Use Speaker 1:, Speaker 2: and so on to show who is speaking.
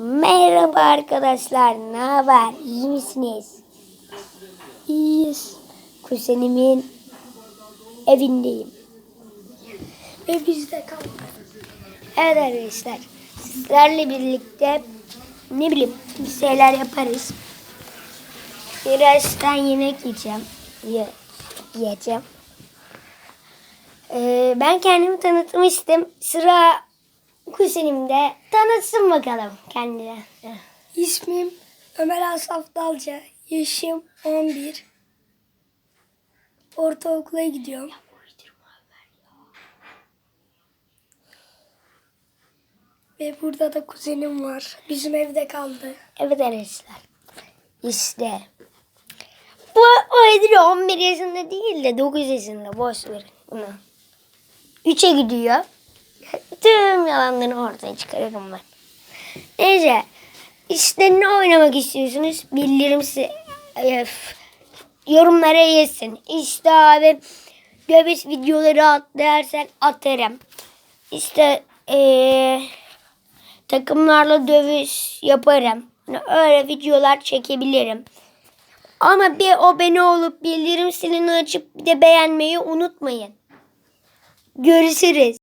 Speaker 1: Merhaba arkadaşlar, ne haber? İyi misiniz?
Speaker 2: İyiyiz.
Speaker 1: Kuzenimin evindeyim.
Speaker 2: Ve biz de kaldık.
Speaker 1: Evet arkadaşlar, sizlerle birlikte ne bileyim bir şeyler yaparız. Birazdan yemek yiyeceğim. Ye, yiyeceğim. Ee, ben kendimi tanıtmıştım. Sıra kuzenimde. Tanıtsın bakalım kendine.
Speaker 2: İsmim Ömer Asaf Dalca. Yaşım 11. Ortaokula gidiyorum. Ve burada da kuzenim var. Bizim evde kaldı.
Speaker 1: Evet arkadaşlar. İşte. Bu o Edri 11 yaşında değil de 9 yaşında. Boş verin bunu. 3'e gidiyor. Tüm yalanlarını ortaya çıkarırım ben. Neyse. İşte ne oynamak istiyorsunuz? Bildirim si- Öf. yorumlara yesin. İşte abi dövüş videoları at dersen atarım. İşte eee takımlarla dövüş yaparım. Hani öyle videolar çekebilirim. Ama bir abone olup bildirim zilini açıp bir de beğenmeyi unutmayın. Görüşürüz.